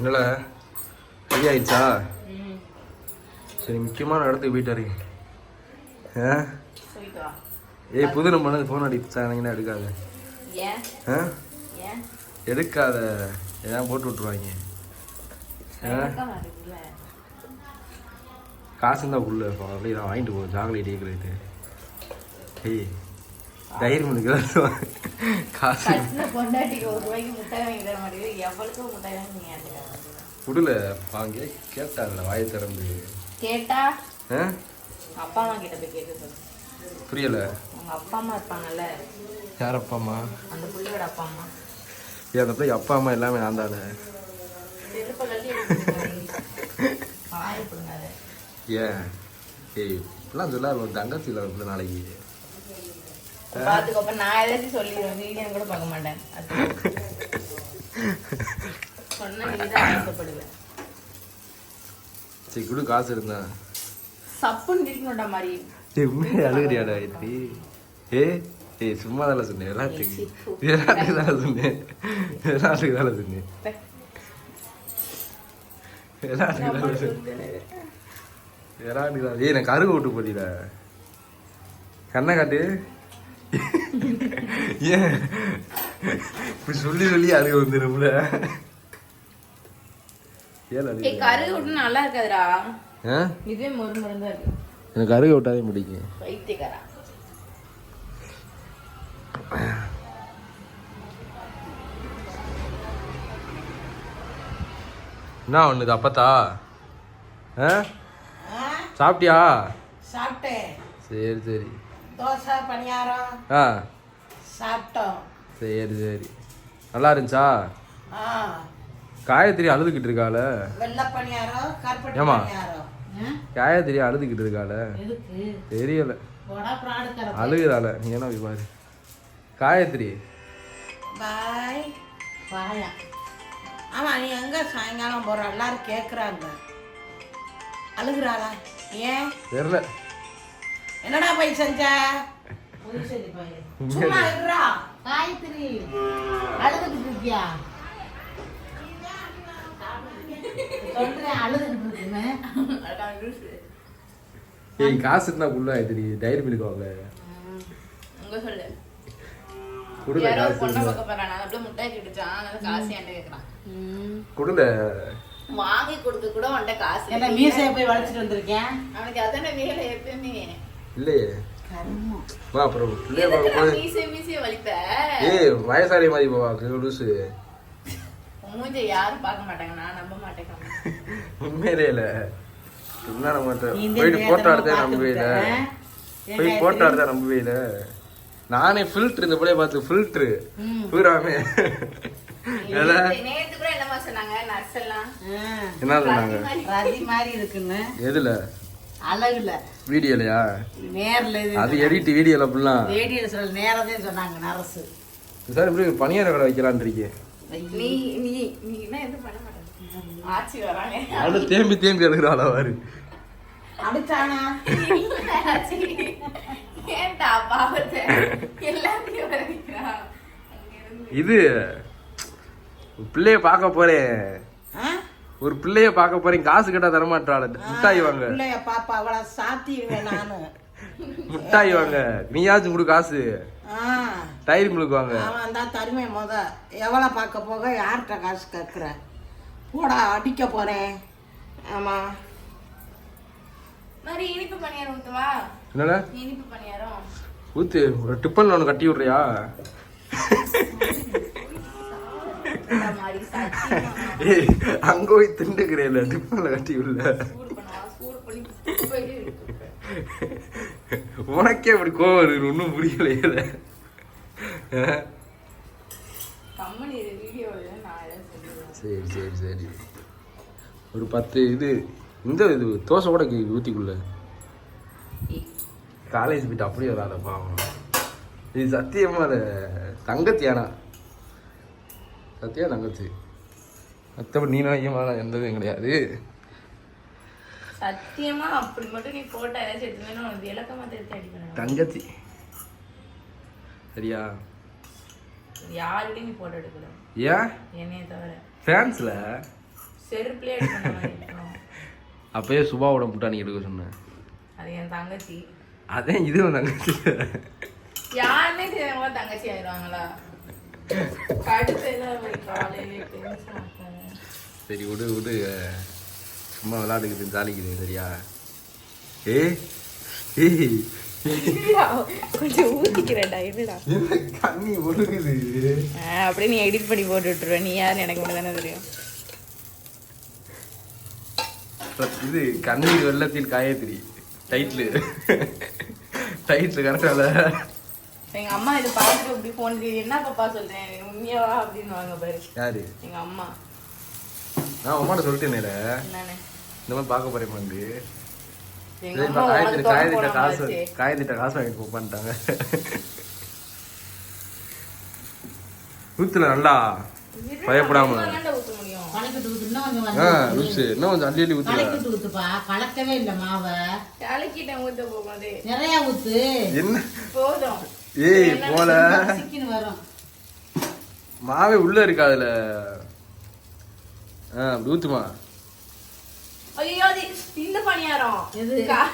என்னடா? ரெடி ஆயிடுச்சா சரி முக்கியமான இடத்துக்கு போயிட்டாரு ஏய் புது நம்பர் ஃபோன் அடிச்சாங்கன்னா எடுக்காத? ஏன்? எடுக்காத. ஏதாவது போட்டு மாட்டேங்குதுல காசு இருந்தால் உள்ள அப்படியே நான் வாங்கிட்டு போவேன் சாக்லேட் ஏக்லேட்டு ஏய் தைரியம் பண்ணிக்கலாம் காசு பொண்டாட்டிக்கு ஒரு ரூபாய்க்கு முட்டாய் வாங்கி தர மாட்டேங்குது. எவ்வளவுக்கு முட்டாய் வாங்கி நீ ஏன்ட்டுக்காங்க விடல வாங்க கேட்டாங்கல்ல வாயை திறந்து. கேட்டா? அப்பா அம்மா கிட்ட போய் சொல்லு. புரியல. உங்க அப்பா அம்மா இருப்பாங்கல்ல? யார் அப்பா அம்மா? அந்த புள்ளையோட அப்பா அம்மா. ஏன் அந்த பிள்ளை அப்பா அம்மா எல்லாமே நான் தானே? ஏன்? ஏய் இப்படிலாம் சொல்லாது ஒரு தங்கச்சி இல்லை பிள்ளை நாளைக்கு. பாத்துக்கோ அப்ப நான் ஏதாச்சும் சொல்லிடுவேன் வீடியோ கூட பார்க்க மாட்டேன். அது சொன்னா நீதான் ஆசைப்படுவேன். சரி குடு காசு இருந்தா. சப்புன்னு இருக்கணும்டா மாதிரி உண்மையை அழுகிறியாடா ஏ ஏய் சும்மா தானே சொன்னேன் எல்லாத்துக்கு எல்லாத்துக்கு தானே சொன்னேன் எல்லாத்துக்கு தானே சொன்னேன் எல்லாத்துக்கு தானே சொன்னேன் எல்லாத்துக்கு தான் ஏய் நான் கருகு விட்டு போதில கண்ணை காட்டு. ஏன் சொல்லி சொல்லி அழுக வந்துடும்ல ஏன் அழுக? விட்டு நல்லா இருக்காதுடா. இதே இருக்கு. எனக்கு அருக விட்டாதே பிடிக்கும். என்ன ஒண்ணுது அப்பத்தா? ஆ? சாப்பிட்டியா? சாப்பிட்டேன். சரி சரி. தோசை பணியாரம் ஆ. சாப்பிட்டோம். சரி சரி. நல்லா இருந்துச்சா? ஆ. காயத்ரி அழுதுகிட்டு இருக்காள? வெள்ளை பணியாரம் ஏம்மா? பணியாரம். காயத்ரி அழுதுகிட்டு இருக்காள? தெரியல. அழுகுறாள. நீ என்ன போய் பாரு. காயத்ரி. பாய். பாயா. ஆமா நீ எங்க சாயங்காலம் போற? எல்லாரும் கேக்குறாங்க. அழுகுறாளா? ஏன்? தெரியல. என்னடா போய் செஞ்ச? சும்மா இருடா. காயத்ரி அழுதுகிட்டு இருக்கியா? சொல்றேன் அழுதுகிட்டு இருக்குன்னு. ஏய் காசு இருந்தா புள்ள காயத்ரி டைரி மில்க் வாங்க உங்க சொல்லு. கொடுல காசு பொண்ணை. பார்க்க போறான் நான் அப்படியே முட்டாய் கிட்டுச்சான் அதனால காசு என்கிட்ட கேட்கறான் கொடுல வாங்கி கொடுத்து கூட உன்கிட்ட காசு என்ன. மீசையை போய் வளைச்சிட்டு வந்திருக்கேன்? அவனுக்கு அதானே வேலை எப்பயுமே. இல்லையே. வா அப்புறம் பிள்ளைய ஏய் வயசாரி மாதிரி போவா லூசு மூஞ்ச யாரும் பார்க்க மாட்டாங்க நான் நம்ப மாட்டேன் உண்மையிலே இல்ல. என்ன நம்ம போயிட்டு போட்டோ எடுத்தே நம்பவே இல்ல. போய் போட்டோ எடுத்தா நம்பவே இல்ல. நானே ஃபில்டர் இந்த பிள்ளைய பார்த்து ஃபில்டர் பூராமே. என்ன சொன்னாங்க? எதுல? அழகுல. வீடியோலயா? நேர்ல இது அது எடிட் வீடியோல அப்படிலாம் ரேடியோ சொல்ல நேரதே சொன்னாங்க நரசு. சார் இப்படி பணியார கடை வைக்கலான் இருக்கேன் நீ நீ நீ என்ன பண்ண மாட்டேன் ஆட்சி வராங்க அது தேம்பி தேம்பி எழுதுறாள் அவரு அடிச்சானா ஆச்சி. ஏன்டா பாவத்தை? எல்லாத்தையும் வரைக்கிறான் இது பிள்ளைய பார்க்க போறேன். ஒரு பிள்ளைய பார்க்க போறேன் காசு கேட்டா தரமாட்டாள். முட்டாய் வாங்க பிள்ளைய பாப்பா அவளை சாத்திடுவேன் நானு. முட்டாய் வாங்க நீயாச்சும் கொடு காசு. டைரி மில்க் வாங்க அவன் தான் தருமை முத. எவ்வளோ பார்க்க போக யார்கிட்ட காசு கேட்குற? போடா அடிக்க போறேன். ஆமா. மாதிரி இனிப்பு பணியாரம் ஊத்துவா? என்னடா? இனிப்பு பணியாரம். ஊத்து ஒரு டிப்பன்ல ஒன்று கட்டி விட்றியா? ஏய் அங்க போய் திண்டுக்கிறேன் டிப்பன்ல கட்டி இருக்கு. உனக்கே இப்படி கோவம் இருக்கு ஒன்றும் புரியலையே கம்மனி இது வீடியோவில் நான் எதாவது சொல்லிடுவேன். சரி சரி சரி. ஒரு பத்து இது இந்த இது தோசை கூட கி- ஊத்திக்குள்ள. காலேஜ் போயிட்டு அப்படியே வராத பாவம். இது சத்தியமா அது தங்கச்சி ஆனா. சத்தியா தங்கச்சி? மற்றபடி நீ நோயமான எந்த இதுவும் கிடையாது. சத்தியமா அப்படி மட்டும் நீ போட்டோ ஏதாச்சும் எடுத்துனா உனக்கு விளக்கமா தெரிஞ்சு அடிப்பேன் தங்கச்சி. சரியா? யாருடையும் நீ போட்டோ எடுக்கல ஏன்? என்னைய தவிர. ஃபேன்ஸ்ல செருப்புலயே எடுக்கணும். அப்பயே சுபாவோட முட்டாணி எடுக்க சொன்னேன் அது என் தங்கச்சி. அதே இது தங்கச்சி. யாருமே தெரியாம தங்கச்சி ஆயிடுவாங்களா? கடுப்பையில காலையில டென்ஷன். சரி விடு விடு. சும்மா விளாடுக்குது ஜாலிக்குது சரியா? இருடா, கொஞ்சம் கண்ணி ஒழுகுது? அப்படியே நீ எடிட் பண்ணி போட்டு விட்டுருவ. நீ யாருன்னு எனக்கு மட்டும் தானே தெரியும். இது கண்ணீர் வெள்ளத்தில் காயத்ரி. டைட்டில் டைட்டில் கரெக்டாக எங்க அம்மா இதை பார்த்துட்டு இப்படி போன் என்ன பாப்பா சொல்றேன். உண்மையாவா அப்படின்னு வாங்க பாரு. யாரு? எங்க அம்மா. நான் உமாட்ட சொல்லிட்டேனே இந்த மாதிரி பார்க்க போறேன் காயத்ரிட்ட தொடர்பு காசு போடாம காயத்ரிட்ட காசு வாங்கிட்டு போப்பான்ட்டாங்க ஊத்துல நல்லா பயப்படாம. இன்னும் கொஞ்சம் வந்து அள்ளி அள்ளி ஊத்துப்பா. கலக்கவே இல்லை மாவை. கலக்கிட்டேன் ஊத்த போகும்போது. நிறைய ஊத்து. என்ன? போதும். ஏய் போல. மாவே உள்ள இருக்கு அதுல. ஆ அப்படி ஊத்துமா ஐயோ அது இந்த பணியாரம். எது? கா-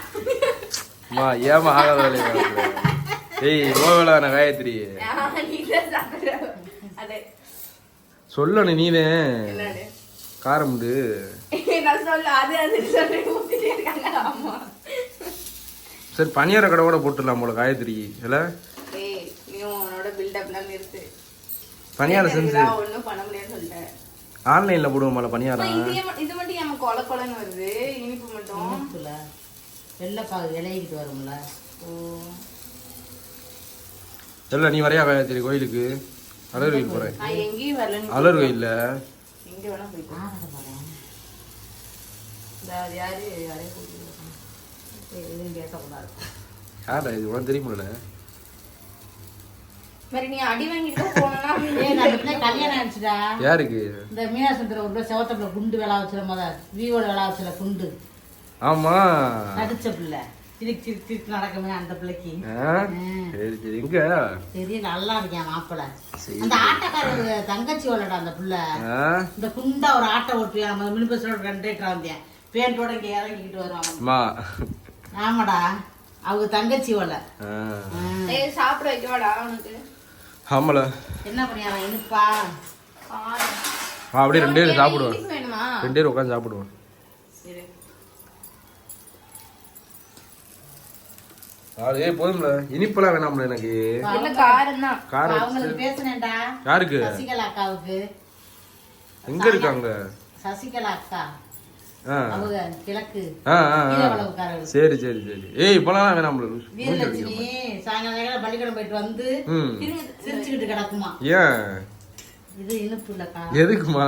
மா ஏமா ஆகாத வேலையை? ஏய் காயத்ரி. நீதான் சாப்பிடுற. அது. சொல்லணும் நீனே. என்னது? காரம் உண்டு. நான் சொல்ல அது அது சொல்லி. ஊத்திட்டே இருக்காங்க அம்மா. சரி பனியார கடை கூட போட்டுடலாம் போல காயத்ரி. இல்ல? பனியாரம் செஞ்சு. ஒண்ணும் பண்ண முடியாதுன்னு சொல்லிட்டேன் ஆன்லைன்ல போடுவோம் போல அம்மா, பனியாரம் இது மட்டும் ஏன் கொல கொலன்னு வருது? இனிப்பு மட்டும்? இனிப்புல. வெள்ளைப்பாகு இலையிட்டு வரும்ல. ஓ. இல்ல நீ வரையா காயத்ரி கோயிலுக்கு? அலர் கோயில் போறேன். அலர் கோயில்ல எங்க வேணா அது யாரு? யாரையும் கேட்கக்கூடாது. யாரா இது? உனக்கு தெரியுமில்ல மாதிரி நீ அடி வாங்கிட்டு போனா கல்யாணம் ஆயிடுச்சுடா. யாருக்கு? இந்த மீனாசந்திர ஒரு செவத்தப்பில் குண்டு வேலை வச்சுல முத வீவோட வேலை வச்சுல குண்டு. ஆமா. நடிச்ச பிள்ளை. சிரிக்கு சிரிக்கு சிரிக்கு நடக்குமே அந்த பிள்ளைக்கு? சரி சரி. எங்க? சரி நல்லா இருக்கேன் மாப்பிள்ளை. அந்த ஆட்டக்காரர் தங்கச்சி வளடா அந்த பிள்ளை? இந்த குண்டா ஒரு ஆட்டை ஓட்டுவியா நம்ம மினி பஸ்ஸோட கண்டக்டர் வந்தேன் பேண்டோட இங்கே இறங்கிக்கிட்டு அம்மா ஆமாடா. அவங்க தங்கச்சி வள. ஆ. ஏய் சாப்பிட வைக்கவாடா அவனுக்கு? ஆமால. என்ன இனிப்பா? அப்படியே ரெண்டு பேரும் வேணுமா? ரெண்டு பேரும் உட்காந்து ஆளு, ஏய் போதும்ல. இனிப்பெல்லாம் வேணாம்ல எனக்கு. காரம் யாருக்கு? எங்க இருக்காங்க? சசிகலா அக்கா. சரி சரி சரி. ஏய் லூசு. மூஞ்சி வீரலட்சுமி. சாயங்காலம் நேரம் பள்ளிக்கூடம் போயிட்டு வந்து ம். சிரிச்சுக்கிட்டு கிடக்குமா? ஏன்? இது இனிப்பு இல்லக்கா எதுக்குமா?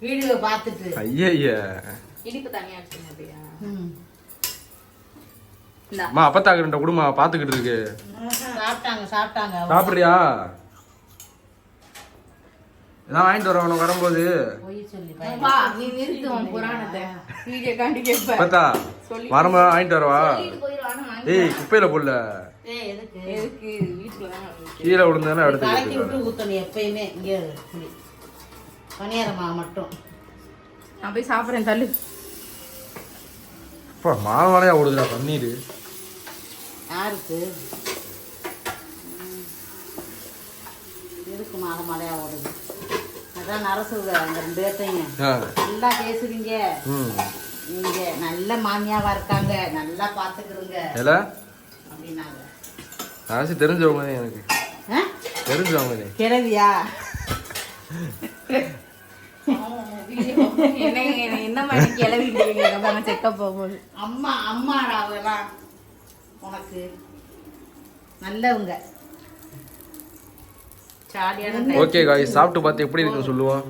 வீடியோ பார்த்துட்டு. ஐயா இனிப்பு தனியா அப்படியா? அம்மா அப்பத்தாக்கு ரெண்ட குடுமா பாத்துக்கிட்டு இருக்கு. சாப்பிட்டாங்க சாப்பிட்டாங்க. சாப்பிடுறியா? நான் வாங்கிட்டு வரேன் உனக்கு வரும்போது. பார்த்தா வரும்போது வாங்கிட்டு வரவா? ஏய் குப்பையில போடல. கீழே விழுந்தானே எடுத்து ஊத்தணும் எப்பயுமே. இங்கே மட்டும். நான் போய் சாப்பிடுறேன் தள்ளு. அப்பா மாவாலையா ஓடுதுடா பன்னீர். யாருக்கு. எதுக்கு மாலை மாலையா ஓடுது அதான் நரசு அந்த ரெண்டு பேர்த்தையும். நல்லா பேசுறீங்க. நீங்க நல்ல மாமியாவா இருக்காங்க. நல்லா பாத்துக்கிறீங்க. அப்படின்னாங்க. அரசு தெரிஞ்சவங்க தான் எனக்கு. ஆ? தெரிஞ்சவங்க தான். கிழவியா என்ன என்ன- என்ன மாதிரி கிளவிட்டு செக்கப் போகும்போது. அம்மா அம்மாடா உனக்கு நல்லவங்க. ஓகே காய் சாப்பிட்டு பார்த்து எப்படி இருக்குன்னு சொல்லுவோம்.